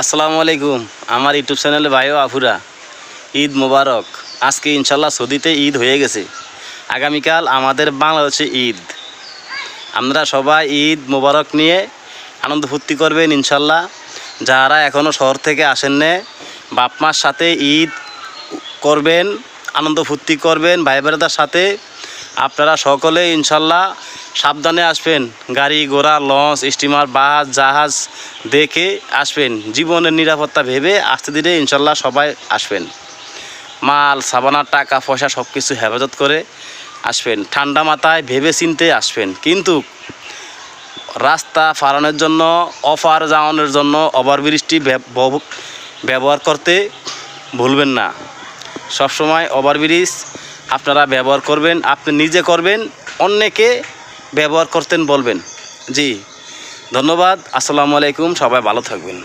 আসসালামু আলাইকুম। আমার ইউটিউব চ্যানেলে ভাইও আফুরা ঈদ মোবারক। আজকে ইনশাল্লাহ সৌদিতে ঈদ হয়ে গেছে। আগামীকাল আমাদের বাংলাদেশে ঈদ। আমরা সবাই ঈদ মোবারক নিয়ে আনন্দ ফুর্তি করবেন ইনশাল্লাহ যারা এখনও শহর থেকে আসেন নে বাপ মার সাথে ঈদ করবেন, আনন্দ ফুর্তি করবেন ভাই সাথে। আপনারা সকলে ইনশাল্লাহ সাবধানে আসবেন। গাড়ি, ঘোড়া, লঞ্চ, স্টিমার, বাস, জাহাজ দেখে আসবেন। জীবনের নিরাপত্তা ভেবে আস্তে ধীরে ইনশাল্লাহ সবাই আসবেন। মাল, সাবানার টাকা, পয়সা সব কিছু হেফাজত করে আসবেন। ঠান্ডা মাথায় ভেবে চিনতে আসবেন। কিন্তু রাস্তা ফারানোর জন্য, অফার যাওয়ানোর জন্য, ওভারব্রিজটি ব্যব- ব্যব- ব্যবহার করতে ভুলবেন না। সবসময় ওভারব্রিজ আপনারা ব্যবহার করবেন, আপনি নিজে করবেন, অন্যকে ব্যবহার করতেন বলবেন। জি ধন্যবাদ আসসালামু আলাইকুম সবাই ভালো থাকবেন।